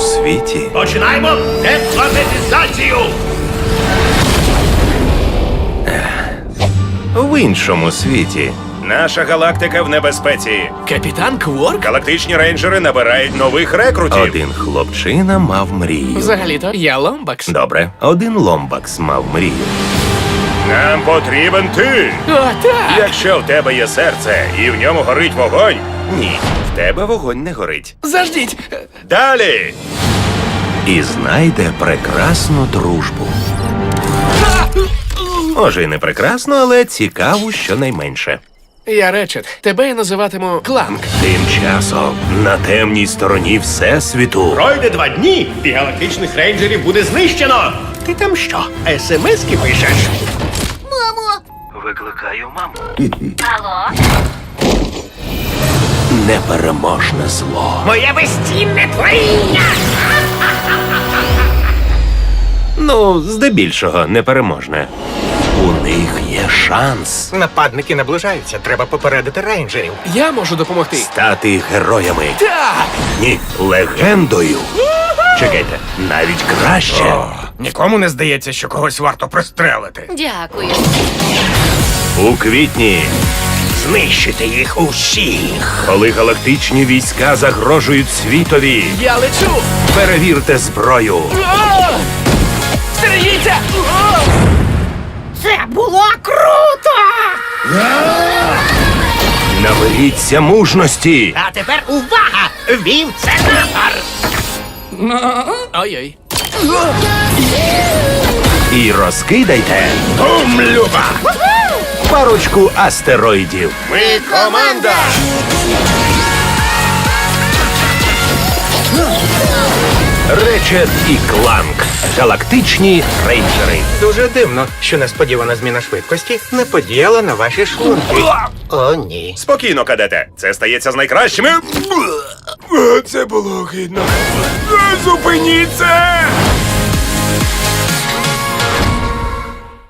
світі Починаємо депланетизацію! в іншому світі. Наша галактика в небезпеці. Капітан Кворк? Галактичні рейнджери набирають нових рекрутів. Один хлопчина мав мрію. Взагалі-то я Ломбакс. Добре, один ломбакс мав мрію. Нам потрібен ти. О, так! Якщо в тебе є серце і в ньому горить вогонь, ні, в тебе вогонь не горить. Заждіть! Далі. І знайде прекрасну дружбу. Може, і не прекрасну, але цікаву щонайменше. Я Речет. Тебе я називатиму Кланк. Тим часом на темній стороні Всесвіту. Пройде два дні, і галактичних рейнджерів буде знищено! Ти там що, смски пишеш? Викликаю маму. Алло? Непереможне зло. Моє безцінне творіння! Ну, здебільшого, непереможне. У них є шанс Нападники наближаються, треба попередити рейнджерів. Я можу допомогти. стати героями. Так! Ні, легендою. Чекайте, навіть краще. Нікому не здається, що когось варто пристрелити. Дякую. У квітні, Знищити їх усіх! коли галактичні війська загрожують світові, Я лечу! перевірте зброю. О! Стережіться! О! Це було круто! Наберіться мужності. А тепер увага! Вівценатор! Ой-ой. І розкидайте Умлюба! парочку астероїдів. Ми команда! Речет і Кланк. Галактичні рейнджери. Дуже дивно, що несподівана зміна швидкості не подіяла на ваші шлунки. О, ні. Спокійно, кадете. Це стається з найкращими. Це було гидно. Зупиніть це!